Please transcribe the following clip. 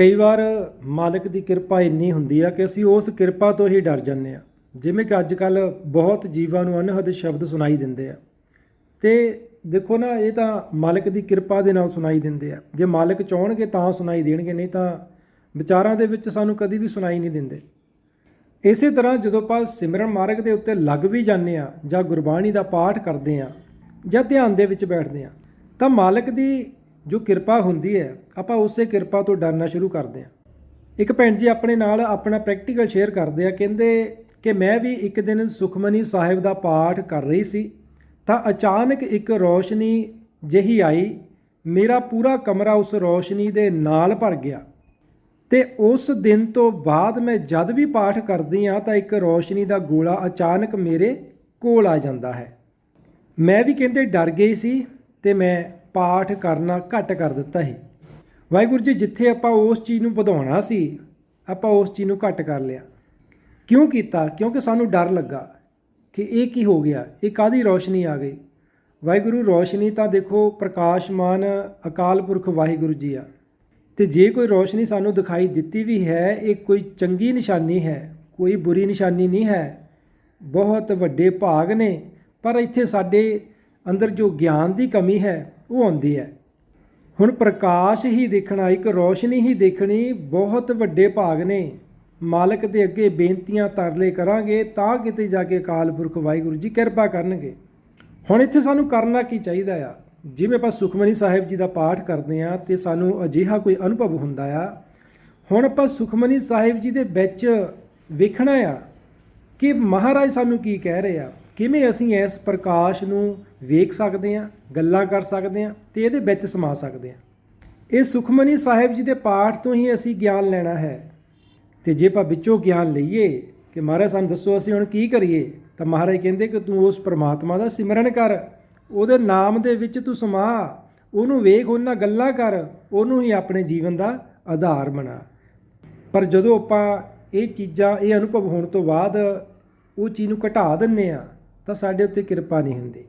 ਕਈ ਵਾਰ ਮਾਲਕ ਦੀ ਕਿਰਪਾ ਇੰਨੀ ਹੁੰਦੀ ਆ ਕਿ ਅਸੀਂ ਉਸ ਕਿਰਪਾ ਤੋਂ ਹੀ ਡਰ ਜਾਂਦੇ ਆ। ਜਿਵੇਂ ਕਿ ਅੱਜ ਕੱਲ ਬਹੁਤ ਜੀਵਾਂ ਨੂੰ ਅਨਹਦ ਸ਼ਬਦ ਸੁਣਾਈ ਦਿੰਦੇ ਆ। ਤੇ ਦੇਖੋ ਨਾ, ਇਹ ਤਾਂ ਮਾਲਕ ਦੀ ਕਿਰਪਾ ਦੇ ਨਾਲ ਸੁਣਾਈ ਦਿੰਦੇ ਆ। ਜੇ ਮਾਲਕ ਚਾਹਣਗੇ ਤਾਂ ਸੁਣਾਈ ਦੇਣਗੇ, ਨਹੀਂ ਤਾਂ ਵਿਚਾਰਾਂ ਦੇ ਵਿੱਚ ਸਾਨੂੰ ਕਦੀ ਵੀ ਸੁਣਾਈ ਨਹੀਂ ਦਿੰਦੇ। ਇਸੇ ਤਰ੍ਹਾਂ ਜਦੋਂ ਆਪਾਂ ਸਿਮਰਨ ਮਾਰਗ ਦੇ ਉੱਤੇ ਲੱਗ ਵੀ ਜਾਂਦੇ ਆ ਜਾਂ ਗੁਰਬਾਣੀ ਦਾ ਪਾਠ ਕਰਦੇ ਆ ਜਾਂ ਧਿਆਨ ਦੇ ਵਿੱਚ ਬੈਠਦੇ ਆ, ਤਾਂ ਮਾਲਕ ਦੀ ਜੋ ਕਿਰਪਾ ਹੁੰਦੀ ਹੈ, ਆਪਾਂ ਉਸੇ ਕਿਰਪਾ ਤੋਂ ਡਰਨਾ ਸ਼ੁਰੂ ਕਰਦੇ ਹਾਂ। ਇੱਕ ਭੈਣ ਜੀ ਆਪਣੇ ਨਾਲ ਆਪਣਾ ਪ੍ਰੈਕਟੀਕਲ ਸ਼ੇਅਰ ਕਰਦੇ ਆ, ਕਹਿੰਦੇ ਕਿ ਮੈਂ ਵੀ ਇੱਕ ਦਿਨ ਸੁਖਮਨੀ ਸਾਹਿਬ ਦਾ ਪਾਠ ਕਰ ਰਹੀ ਸੀ, ਤਾਂ ਅਚਾਨਕ ਇੱਕ ਰੋਸ਼ਨੀ ਜਿਹੀ ਆਈ, ਮੇਰਾ ਪੂਰਾ ਕਮਰਾ ਉਸ ਰੋਸ਼ਨੀ ਦੇ ਨਾਲ ਭਰ ਗਿਆ। ਤੇ ਉਸ ਦਿਨ ਤੋਂ ਬਾਅਦ ਮੈਂ ਜਦ ਵੀ ਪਾਠ ਕਰਦੀ ਆ ਤਾਂ ਇੱਕ ਰੋਸ਼ਨੀ ਦਾ ਗੋਲਾ ਅਚਾਨਕ ਮੇਰੇ ਕੋਲ ਆ ਜਾਂਦਾ ਹੈ। ਮੈਂ ਵੀ ਕਹਿੰਦੇ ਡਰ ਗਈ ਸੀ ਤੇ ਮੈਂ ਪਾਠ ਕਰਨਾ ਘੱਟ ਕਰ ਦਿੱਤਾ ਸੀ। ਵਾਹਿਗੁਰੂ ਜੀ, ਜਿੱਥੇ ਆਪਾਂ ਉਸ ਚੀਜ਼ ਨੂੰ ਵਧਾਉਣਾ ਸੀ, ਆਪਾਂ ਉਸ ਚੀਜ਼ ਨੂੰ ਘੱਟ ਕਰ ਲਿਆ। ਕਿਉਂ ਕੀਤਾ? ਕਿਉਂਕਿ ਸਾਨੂੰ ਡਰ ਲੱਗਾ ਕਿ ਇਹ ਕੀ ਹੋ ਗਿਆ? ਇਹ ਕਾਦੀ ਰੋਸ਼ਨੀ ਆ ਗਈ? ਵਾਹਿਗੁਰੂ, ਰੋਸ਼ਨੀ ਤਾਂ ਦੇਖੋ ਪ੍ਰਕਾਸ਼ਮਾਨ ਅਕਾਲ ਪੁਰਖ ਵਾਹਿਗੁਰੂ ਜੀ ਆ। ਤੇ ਜੇ ਕੋਈ ਰੋਸ਼ਨੀ ਸਾਨੂੰ ਦਿਖਾਈ ਦਿੱਤੀ ਵੀ ਹੈ, ਇਹ ਕੋਈ ਚੰਗੀ ਨਿਸ਼ਾਨੀ ਹੈ, ਕੋਈ ਬੁਰੀ ਨਿਸ਼ਾਨੀ ਨਹੀਂ ਹੈ। ਬਹੁਤ ਵੱਡੇ ਭਾਗ ਨੇ, ਪਰ ਇੱਥੇ ਸਾਡੇ ਅੰਦਰ ਜੋ ਗਿਆਨ ਦੀ ਕਮੀ ਹੈ, ਉਹ ਆਉਂਦੀ ਹੈ। ਹੁਣ ਪ੍ਰਕਾਸ਼ ਹੀ ਦੇਖਣਾ, ਇੱਕ ਰੋਸ਼ਨੀ ਹੀ ਦੇਖਣੀ ਬਹੁਤ ਵੱਡੇ ਭਾਗ ਨੇ। ਮਾਲਕ ਦੇ ਅੱਗੇ ਬੇਨਤੀਆਂ ਤਰਲੇ ਕਰਾਂਗੇ, ਤਾਂ ਕਿਤੇ ਜਾ ਕੇ ਅਕਾਲ ਪੁਰਖ ਵਾਹਿਗੁਰੂ ਜੀ ਕਿਰਪਾ ਕਰਨਗੇ। ਹੁਣ ਇੱਥੇ ਸਾਨੂੰ ਕਰਨਾ ਕੀ ਚਾਹੀਦਾ ਆ? ਜਿਵੇਂ ਆਪਾਂ ਸੁਖਮਨੀ ਸਾਹਿਬ ਜੀ ਦਾ ਪਾਠ ਕਰਦੇ ਆ ਤੇ ਸਾਨੂੰ ਅਜਿਹਾ ਕੋਈ ਅਨੁਭਵ ਹੁੰਦਾ ਆ। ਹੁਣ ਆਪਾਂ ਸੁਖਮਨੀ ਸਾਹਿਬ ਜੀ ਦੇ ਵਿੱਚ ਵੇਖਣਾ ਆ ਕਿ ਮਹਾਰਾਜ ਸਾਨੂੰ ਕੀ ਕਹਿ ਰਹੇ ਆ? ਕਿਵੇਂ ਅਸੀਂ ਇਸ ਪ੍ਰਕਾਸ਼ ਨੂੰ ਵੇਖ ਸਕਦੇ ਹਾਂ, ਗੱਲਾਂ ਕਰ ਸਕਦੇ ਹਾਂ ਤੇ ਇਹਦੇ ਵਿੱਚ ਸਮਾ ਸਕਦੇ ਹਾਂ। ਇਹ ਸੁਖਮਨੀ ਸਾਹਿਬ ਜੀ ਦੇ ਪਾਠ ਤੋਂ ਹੀ ਅਸੀਂ ਗਿਆਨ ਲੈਣਾ ਹੈ। ਤੇ ਜੇ ਆਪਾਂ ਵਿੱਚੋਂ ਗਿਆਨ ਲਈਏ ਕਿ ਮਹਾਰਾਜ ਸਾਨੂੰ ਦੱਸੋ ਅਸੀਂ ਹੁਣ ਕੀ ਕਰੀਏ, ਤਾਂ ਮਹਾਰਾਜ ਕਹਿੰਦੇ ਕਿ ਤੂੰ ਉਸ ਪ੍ਰਮਾਤਮਾ ਦਾ ਸਿਮਰਨ ਕਰ, ਉਹਦੇ ਨਾਮ ਦੇ ਵਿੱਚ ਤੂੰ ਸਮਾ, ਉਹਨੂੰ ਵੇਖ, ਉਹਨਾਂ ਗੱਲਾਂ ਕਰ, ਉਹਨੂੰ ਹੀ ਆਪਣੇ ਜੀਵਨ ਦਾ ਆਧਾਰ ਬਣਾ। ਪਰ ਜਦੋਂ ਆਪਾਂ ਇਹ ਚੀਜ਼ਾਂ, ਇਹ ਅਨੁਭਵ ਹੋਣ ਤੋਂ ਬਾਅਦ ਉਹ ਚੀਜ਼ ਨੂੰ ਘਟਾ ਦਿੰਨੇ ਆ ਤਾਂ ਸਾਡੇ ਉੱਤੇ ਕਿਰਪਾ ਨਹੀਂ ਹੁੰਦੀ।